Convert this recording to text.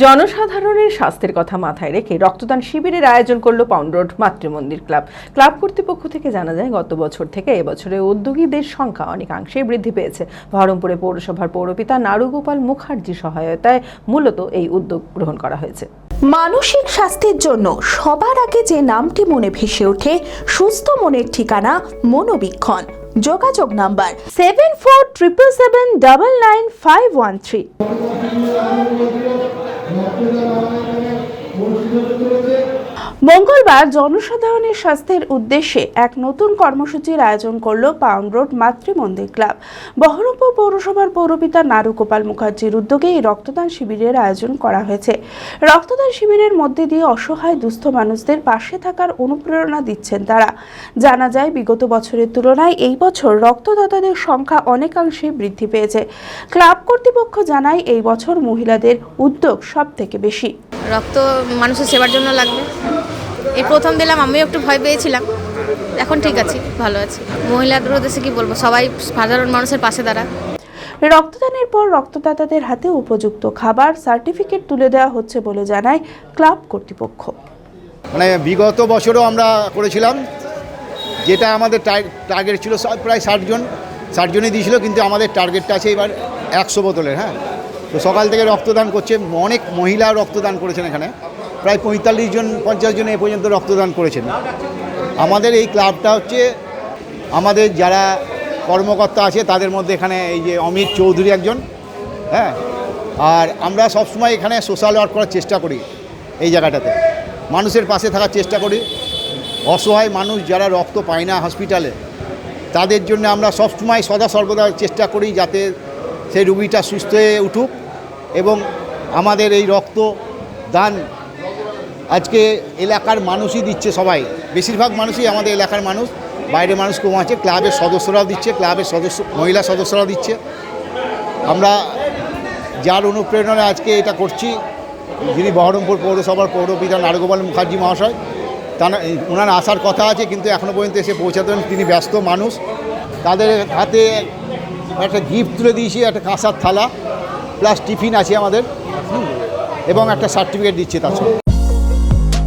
জনসাধারণের স্বাস্থ্যের কথা মাথায় রেখে রক্তদান শিবিরের আয়োজন করল pound road Matrimandir club. Club কর্তৃপক্ষ থেকে জানা যায়, গত বছর থেকে এবছরে উদ্যোগীদের সংখ্যা অনেকাংশেই বৃদ্ধি পেয়েছে। বহরমপুরে পৌরসভার পৌরপিতা নারুগোপাল মুখার্জি সহায়তায় মূলত এই উদ্যোগ গ্রহণ করা হয়েছে। মানসিক স্বাস্থ্যের জন্য সবার আগে যে নামটি মনে ভেসে ওঠে, সুস্থ মনের ঠিকানা মনোবীক্ষণ। যোগাযোগ number seven four triple seven double nine five one three ভক্তরা আমাদের এখানে অনুষ্ঠিত করেছে মঙ্গলবার জনসাধারণের স্বাস্থ্যের উদ্দেশ্যে এক নতুন কর্মসূচির আয়োজন করল pound road Matrimandir club. Baharampur পৌরসভার পৌরপিতা নারুগোপাল মুখার্জির উদ্যোগে এই রক্তদান শিবিরের আয়োজন করা হয়েছে। রক্তদান শিবিরের মধ্যে দিয়ে অসহায় দুস্থ মানুষদের পাশে থাকার অনুপ্রেরণা দিচ্ছেন তারা। জানা যায়, বিগত বছরের তুলনায় এই বছর রক্তদাতাদের সংখ্যা অনেকাংশে বৃদ্ধি পেয়েছে। ক্লাব কর্তৃপক্ষ জানায়, এই বছর মহিলাদের উদ্যোগ সব থেকে বেশি। রক্ত মানুষের সেবার জন্য লাগবে। এই প্রথম দিলাম আমিও একটু ভয় পেয়েছিলাম। এখন ঠিক আছি ভালো আছি। মহিলাদের উদ্দেশ্যে কি বলব? সবাই সাধারণ মানুষের পাশে দাঁড়া রক্তদানের পর রক্তদাতাদের হাতে উপযুক্ত খাবার সার্টিফিকেট তুলে দেওয়া হচ্ছে বলে জানায় ক্লাব কর্তৃপক্ষ। মানে বিগত বছরও আমরা করেছিলাম যেটা আমাদের টার্গেট ছিল প্রায় ষাটজন ষাটজনই দিয়েছিল কিন্তু আমাদের টার্গেটটা আছে এবার একশো বোতলের হ্যাঁ? তো সকাল থেকে রক্তদান করছে অনেক মহিলা রক্তদান করেছেন এখানে। প্রায় পঁয়তাল্লিশ জন, পঞ্চাশ জন এ পর্যন্ত রক্তদান করেছেন। আমাদের এই ক্লাবটা হচ্ছে, আমাদের যারা কর্মকর্তা আছে, তাদের মধ্যে এখানে এই যে অমিত চৌধুরী একজন হ্যাঁ? আর আমরা সবসময় এখানে সোশ্যাল ওয়ার্ক করার চেষ্টা করি এই জায়গাটাতে। মানুষের পাশে থাকার চেষ্টা করি। অসহায় মানুষ যারা রক্ত পায় না হসপিটালে, তাদের জন্য আমরা সবসময় সদা সর্বদা চেষ্টা করি যাতে সেই রুগীটা সুস্থ হয়ে উঠুক এবং আমাদের এই রক্ত দান আজকে এলাকার মানুষই দিচ্ছে সবাই। বেশিরভাগ মানুষই আমাদের এলাকার মানুষ। বাইরের মানুষ কম আছে, ক্লাবের সদস্যরাও দিচ্ছে, ক্লাবের সদস্য, মহিলা সদস্যরাও দিচ্ছে। আমরা যার অনুপ্রেরণায় আজকে এটা করছি, যিনি বহরমপুর পৌরসভার পৌরপিতা নারগোপাল মুখার্জি মহাশয়, তার, ওনার আসার কথা আছে, কিন্তু এখনও পর্যন্ত এসে পৌঁছাতেন, তিনি ব্যস্ত মানুষ। তাদের হাতে একটা গিফট তুলে দিয়েছি, একটা কাঁসার থালা, প্লাস টিফিন আছে আমাদের এবং একটা সার্টিফিকেট দিচ্ছে তার সঙ্গে।